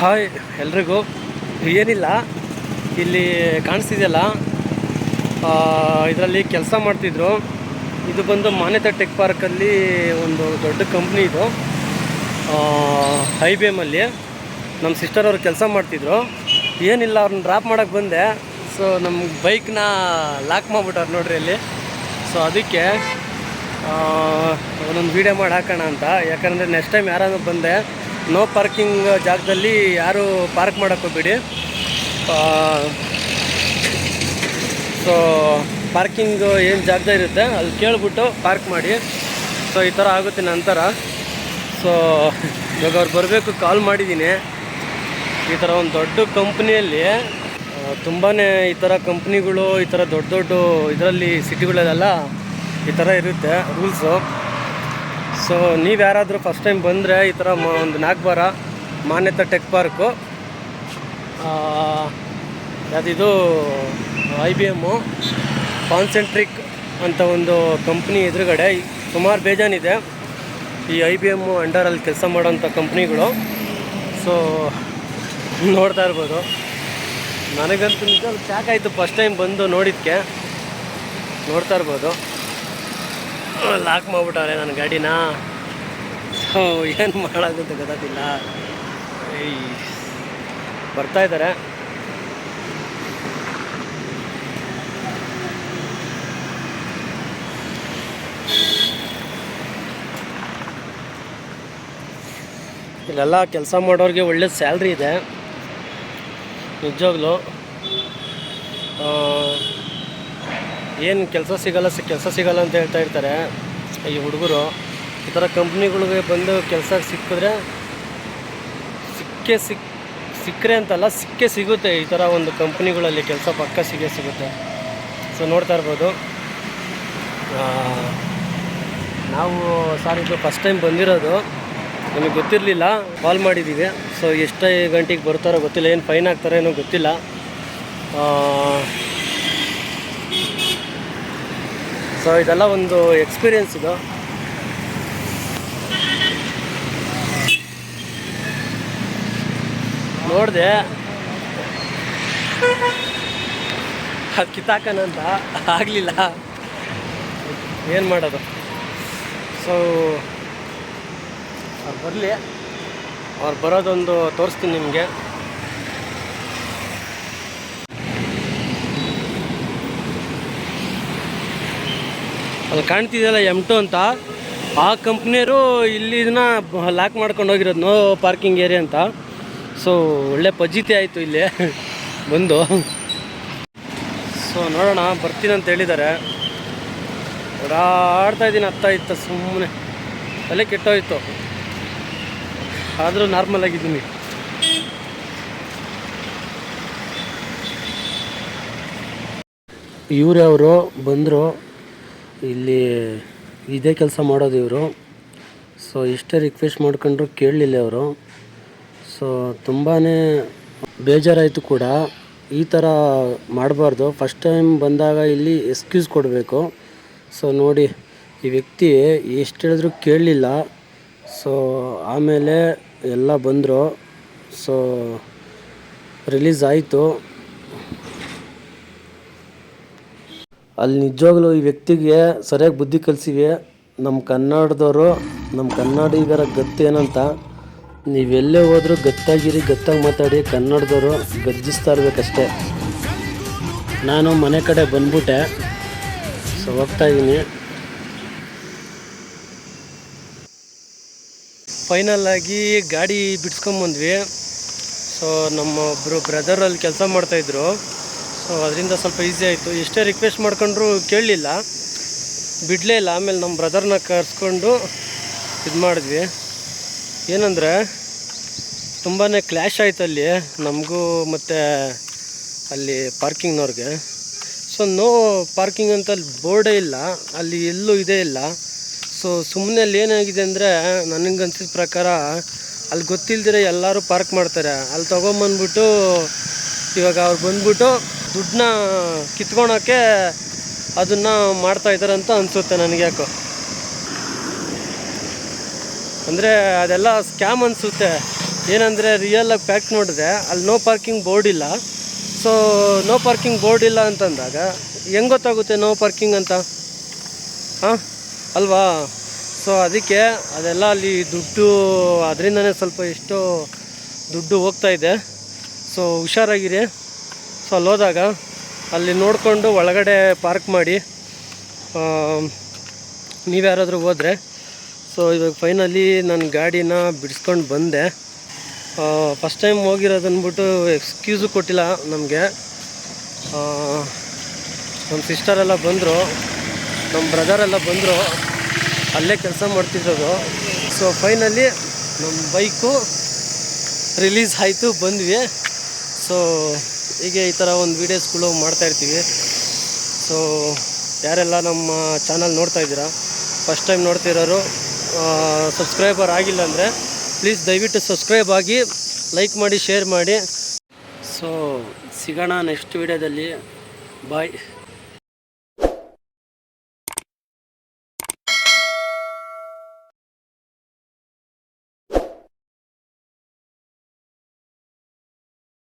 Hi ಎಲ್ರಿಗೂ. ಏನಿಲ್ಲ, ಇಲ್ಲಿ ಕಾಣಿಸ್ತಿದೆಯಲ್ಲ ಇದರಲ್ಲಿ ಕೆಲಸ ಮಾಡ್ತಿದ್ರು. ಇದು ಬಂದು ಮಾನ್ಯತಾ ಟೆಕ್ ಪಾರ್ಕಲ್ಲಿ ಒಂದು ದೊಡ್ಡ ಕಂಪ್ನಿ ಇದು. ಎಮ್ಮಲ್ಲಿ ನಮ್ಮ ಸಿಸ್ಟರ್ ಅವರು ಕೆಲಸ ಮಾಡ್ತಿದ್ರು. ಏನಿಲ್ಲ ಅವ್ರನ್ನ ಡ್ರಾಪ್ ಮಾಡೋಕ್ಕೆ ಬಂದೆ. ಸೊ ನಮ್ಮ ಬೈಕ್ನ ಲಾಕ್ ಮಾಡಿಬಿಟ್ಟವ್ರು ನೋಡ್ರಿ ಅಲ್ಲಿ. ಸೊ ಅದಕ್ಕೆ ಒಂದೊಂದು ವೀಡಿಯೋ ಮಾಡಿ ಹಾಕೋಣ ಅಂತ. ಯಾಕಂದರೆ ನೆಕ್ಸ್ಟ್ ಟೈಮ್ ಯಾರಾದ್ರೂ ಬಂದೆ ನೋ ಪಾರ್ಕಿಂಗ್ ಜಾಗದಲ್ಲಿ ಯಾರು ಪಾರ್ಕ್ ಮಾಡೋಕ್ಕೆ ಹೋಗ್ಬೇಡಿ. ಸೊ ಪಾರ್ಕಿಂಗ್ ಏನು ಜಾಗದ ಇರುತ್ತೆ, ಅಲ್ಲಿ ಕೇಳಿಬಿಟ್ಟು ಪಾರ್ಕ್ ಮಾಡಿ. ಸೊ ಈ ಥರ ಆಗುತ್ತೆ ನಂತರ. ಸೊ ಇವಾಗ ಅವ್ರು ಬರಬೇಕು ಕಾಲ್ ಮಾಡಿದ್ದೀನಿ. ಈ ಥರ ಒಂದು ದೊಡ್ಡ ಕಂಪ್ನಿಯಲ್ಲಿ ತುಂಬಾ ಈ ಥರ ಕಂಪ್ನಿಗಳು ಈ ಥರ ದೊಡ್ಡ ದೊಡ್ಡ ಇದರಲ್ಲಿ ಸಿಟಿಗಳಲ್ಲೆಲ್ಲ ಈ ಥರ ಇರುತ್ತೆ ರೂಲ್ಸು ಸೊ ನೀವು ಯಾರಾದರೂ ಫಸ್ಟ್ ಟೈಮ್ ಬಂದರೆ ಈ ಥರ ಒಂದು ನಾಗ್ಬಾರ ಮಾನ್ಯತೆ ಟೆಕ್ ಪಾರ್ಕು. ಅದಿದು ಐ ಬಿ ಎಮ್ಮು ಕಾನ್ಸೆಂಟ್ರಿಕ್ ಅಂತ ಒಂದು ಕಂಪ್ನಿ ಎದುರುಗಡೆ ಸುಮಾರು ಬೇಜಾನಿದೆ. ಈ ಐ ಬಿ ಎಮ್ಮು ಅಂಡರಲ್ಲಿ ಕೆಲಸ ಮಾಡೋಂಥ ಕಂಪ್ನಿಗಳು ಸೊ ನೋಡ್ತಾ ಇರ್ಬೋದು. ನನಗಂತೂ ನಿಜ ಶಾಕ್ ಆಯಿತು ಫಸ್ಟ್ ಟೈಮ್ ಬಂದು ನೋಡಿದ್ದಕ್ಕೆ ನೋಡ್ತಾ ಇರ್ಬೋದು. ಲಾಕ್ ಮಾಡ್ಬಿಟ್ಟವ್ರೆ ನನ್ನ ಗಾಡಿನ. ಸೊ ಏನು ಮಾಡೋದಂತ ಗೊತ್ತಾಗ್ತಿಲ್ಲ. ಬರ್ತಾ ಇದ್ದಾರೆ ಇಲ್ಲೆಲ್ಲ ಕೆಲಸ ಮಾಡೋರಿಗೆ ಒಳ್ಳೆ ಸ್ಯಾಲ್ರಿ ಇದೆ. ನಿಜವಾಗ್ಲೂ. ಏನು ಕೆಲಸ ಸಿಗಲ್ಲ ಸಿ ಕೆಲಸ ಸಿಗಲ್ಲ ಅಂತ ಹೇಳ್ತಾ ಇರ್ತಾರೆ. ಈ ಹುಡುಗರು ಈ ಥರ ಕಂಪ್ನಿಗಳಿಗೆ ಬಂದು ಕೆಲಸ ಸಿಕ್ಕಿದ್ರೆ ಸಿಕ್ಕೇ ಸಿಕ್ ಸಿಕ್ಕರೆ ಅಂತಲ್ಲ ಸಿಕ್ಕೇ ಸಿಗುತ್ತೆ ಈ ಥರ ಒಂದು ಕಂಪ್ನಿಗಳಲ್ಲಿ ಕೆಲಸ ಪಕ್ಕ ಸಿಗೇ ಸಿಗುತ್ತೆ. ಸೊ ನೋಡ್ತಾ ಇರ್ಬೋದು. ನಾವು ಸಾರ್ ಇದು ಫಸ್ಟ್ ಟೈಮ್ ಬಂದಿರೋದು. ನಮಗೆ ಗೊತ್ತಿರಲಿಲ್ಲ ಕಾಲ್ ಮಾಡಿದ್ದೀವಿ ಸೊ ಎಷ್ಟು ಗಂಟೆಗೆ ಬರ್ತಾರೋ ಗೊತ್ತಿಲ್ಲ, ಏನು ಫೈನ್ ಆಗ್ತಾರೋ ಏನೋ ಗೊತ್ತಿಲ್ಲ. ಸೊ ಇದೆಲ್ಲ ಒಂದು ಎಕ್ಸ್ಪೀರಿಯನ್ಸ್ ಇದು. ನೋಡಿದೆ. ಅದು ಕಿತ್ತಾಕನಂತ ಆಗಲಿಲ್ಲ. ಏನು ಮಾಡೋದು? ಸೊ ಅವ್ರು ಬರಲಿ. ಅವ್ರು ಬರೋದೊಂದು ತೋರಿಸ್ತೀನಿ ನಿಮಗೆ. ಅಲ್ಲಿ ಕಾಣ್ತಿದೆಯಲ್ಲ ಎಂ ಟು ಅಂತ. ಆ ಕಂಪ್ನಿಯವರು ಇಲ್ಲಿ ಇದನ್ನ ಲಾಕ್ ಮಾಡ್ಕೊಂಡು ಹೋಗಿರೋದು ನೋ ಪಾರ್ಕಿಂಗ್ ಏರಿಯಾ ಅಂತ. ಸೊ ಒಳ್ಳೆ ಪಜಿತಿ ಆಯಿತು ಇಲ್ಲಿ. ಬಂದು. ಸೊ ನೋಡೋಣ, ಬರ್ತೀನಿ ಅಂತ ಹೇಳಿದ್ದಾರೆ. ಓಡಾಡ್ತಾ ಇದ್ದೀನಿ ಅತ್ತ ಇತ್ತ ಸುಮ್ಮನೆ ತಲೆ ಕೆಟ್ಟೋಯ್ತು. ಆದರೂ ನಾರ್ಮಲ್ ಆಗಿದ್ದೀನಿ. ಇವರೇ ಅವರು ಬಂದರು. ಇಲ್ಲಿ ಇದೇ ಕೆಲಸ ಮಾಡೋದು ಇವರು. ಸೊ ಇಷ್ಟೇ ರಿಕ್ವೆಸ್ಟ್ ಮಾಡ್ಕೊಂಡ್ರು ಕೇಳಲಿಲ್ಲ ಅವರು ಸೊ ತುಂಬಾ ಬೇಜಾರಾಯಿತು ಕೂಡ. ಈ ಥರ ಮಾಡಬಾರ್ದು. ಫಸ್ಟ್ ಟೈಮ್ ಬಂದಾಗ ಇಲ್ಲಿ ಎಕ್ಸ್ಕ್ಯೂಸ್ ಕೊಡಬೇಕು. ಸೊ ನೋಡಿ, ಈ ವ್ಯಕ್ತಿ ಎಷ್ಟು ಹೇಳಿದ್ರು ಕೇಳಲಿಲ್ಲ. ಸೊ ಆಮೇಲೆ ಎಲ್ಲ ಬಂದರು. ಸೊ ರಿಲೀಸ್ ಆಯಿತು. ಅಲ್ಲಿ ನಿಜವಾಗ್ಲೂ ಈ ವ್ಯಕ್ತಿಗೆ ಸರಿಯಾಗಿ ಬುದ್ಧಿ ಕಲಿಸಿವೆ. ನಮ್ಮ ಕನ್ನಡದವರು ನಮ್ಮ ಕನ್ನಡಿಗರ ಗತ್ತು ಏನಂತ ನೀವೆಲ್ಲೇ ಹೋದರೂ ಗತ್ತಾಗಿರಿ, ಗತ್ತಾಗಿ ಮಾತಾಡಿ, ಕನ್ನಡದವರು ಗರ್ಜಿಸ್ತಾ ಇರಬೇಕಷ್ಟೇ. ನಾನು ಮನೆ ಕಡೆ ಬಂದ್ಬಿಟ್ಟೆ. ಸೊ ಹೋಗ್ತಾ ಇದ್ದೀನಿ. ಫೈನಲ್ ಆಗಿ ಗಾಡಿ ಬಿಡ್ಸ್ಕೊಂಬಂದ್ವಿ. ಸೊ ನಮ್ಮ ಒಬ್ಬರು ಬ್ರದರ್ ಅಲ್ಲಿ ಕೆಲಸ ಮಾಡ್ತಾಯಿದ್ರು ಸೊ ಅದರಿಂದ ಸ್ವಲ್ಪ ಈಸಿ ಆಯಿತು. ಎಷ್ಟೇ ರಿಕ್ವೆಸ್ಟ್ ಮಾಡ್ಕೊಂಡ್ರು ಕೇಳಲಿಲ್ಲ. ಬಿಡಲೇ ಇಲ್ಲ. ಆಮೇಲೆ ನಮ್ಮ ಬ್ರದರ್ನ ಕರೆಸ್ಕೊಂಡು ಇದು ಮಾಡಿದ್ವಿ. ಏನಂದರೆ ತುಂಬಾ ಕ್ಲ್ಯಾಶ್ ಆಯಿತು ಅಲ್ಲಿ. ನಮಗೂ ಮತ್ತು ಅಲ್ಲಿ ಪಾರ್ಕಿಂಗ್ನವ್ರಿಗೆ ಸೊ ನೋ ಪಾರ್ಕಿಂಗ್ ಅಂತ ಅಲ್ಲಿ ಬೋರ್ಡೇ ಇಲ್ಲ. ಅಲ್ಲಿ ಎಲ್ಲೂ ಇದೇ ಇಲ್ಲ. ಸೊ ಸುಮ್ಮನೆ ಅಲ್ಲಿ ಏನಾಗಿದೆ ಅಂದರೆ, ನನಗೆ ಅನ್ಸಿದ ಪ್ರಕಾರ ಅಲ್ಲಿ ಗೊತ್ತಿಲ್ದಿರ ಎಲ್ಲರೂ ಪಾರ್ಕ್ ಮಾಡ್ತಾರೆ. ಅಲ್ಲಿ ತೊಗೊಂಬಂದ್ಬಿಟ್ಟು ಇವಾಗ ಅವ್ರು ಬಂದ್ಬಿಟ್ಟು ದುಡ್ಡನ್ನ ಕಿತ್ಕೊಳೋಕ್ಕೆ ಅದನ್ನು ಮಾಡ್ತಾ ಇದ್ದಾರೆ ಅಂತ ಅನಿಸುತ್ತೆ ನನಗೆ ಯಾಕೋ. ಅಂದರೆ ಅದೆಲ್ಲ ಸ್ಕ್ಯಾಮ್ ಅನಿಸುತ್ತೆ. ಏನಂದರೆ ಆಗಿ ಪ್ಯಾಕ್ ನೋಡಿದ್ರೆ ಅಲ್ಲಿ ನೋ ಪಾರ್ಕಿಂಗ್ ಬೋರ್ಡ್ ಇಲ್ಲ. ಸೊ ನೋ ಪಾರ್ಕಿಂಗ್ ಬೋರ್ಡ್ ಇಲ್ಲ ಅಂತಂದಾಗ ಹೆಂಗೆ ಗೊತ್ತಾಗುತ್ತೆ ನೋ ಪಾರ್ಕಿಂಗ್ ಅಂತ? ಹಾಂ? ಅಲ್ವಾ? ಸೊ ಅದಕ್ಕೆ ಅದೆಲ್ಲ ಅಲ್ಲಿ ದುಡ್ಡು, ಅದರಿಂದನೇ ಸ್ವಲ್ಪ ಎಷ್ಟೋ ದುಡ್ಡು ಹೋಗ್ತಾ ಇದೆ. ಸೊ ಹುಷಾರಾಗಿರಿ. ಸೊ ಅಲ್ಲಿ ಹೋದಾಗ ಅಲ್ಲಿ ನೋಡಿಕೊಂಡು ಒಳಗಡೆ ಪಾರ್ಕ್ ಮಾಡಿ ನೀವು ಯಾರಾದರೂ ಹೋದರೆ. ಸೊ ಇವಾಗ ಫೈನಲಿ ನನ್ನ ಗಾಡಿನ ಬಿಡಿಸ್ಕೊಂಡು ಬಂದೆ. ಫಸ್ಟ್ ಟೈಮ್ ಹೋಗಿರೋದನ್ಬಿಟ್ಟು ಎಕ್ಸ್ಕ್ಯೂಸು ಕೊಟ್ಟಿಲ್ಲ ನಮಗೆ. ನಮ್ಮ ಸಿಸ್ಟರೆಲ್ಲ ಬಂದರು ನಮ್ಮ ಬ್ರದರೆಲ್ಲ ಬಂದರು, ಅಲ್ಲೇ ಕೆಲಸ ಮಾಡ್ತಿದ್ದದು ಸೊ ಫೈನಲಿ ನಮ್ಮ ಬೈಕು ರಿಲೀಸ್ ಆಯಿತು, ಬಂದ್ವಿ. ಸೊ ಹೀಗೆ ಈ ಥರ ಒಂದು ವೀಡಿಯೋಸ್ಗಳು ಮಾಡ್ತಾಯಿರ್ತೀವಿ ಸೊ ಯಾರೆಲ್ಲ ನಮ್ಮ ಚಾನಲ್ ನೋಡ್ತಾ ಇದ್ದೀರಾ ಫಸ್ಟ್ ಟೈಮ್ ನೋಡ್ತಿರೋರು ಸಬ್ಸ್ಕ್ರೈಬರ್ ಆಗಿಲ್ಲ ಅಂದರೆ ಪ್ಲೀಸ್ ದಯವಿಟ್ಟು ಸಬ್ಸ್ಕ್ರೈಬ್ ಆಗಿ ಲೈಕ್ ಮಾಡಿ ಶೇರ್ ಮಾಡಿ. ಸೊ ಸಿಗೋಣ ನೆಕ್ಸ್ಟ್ ವೀಡಿಯೋದಲ್ಲಿ ಬಾಯ್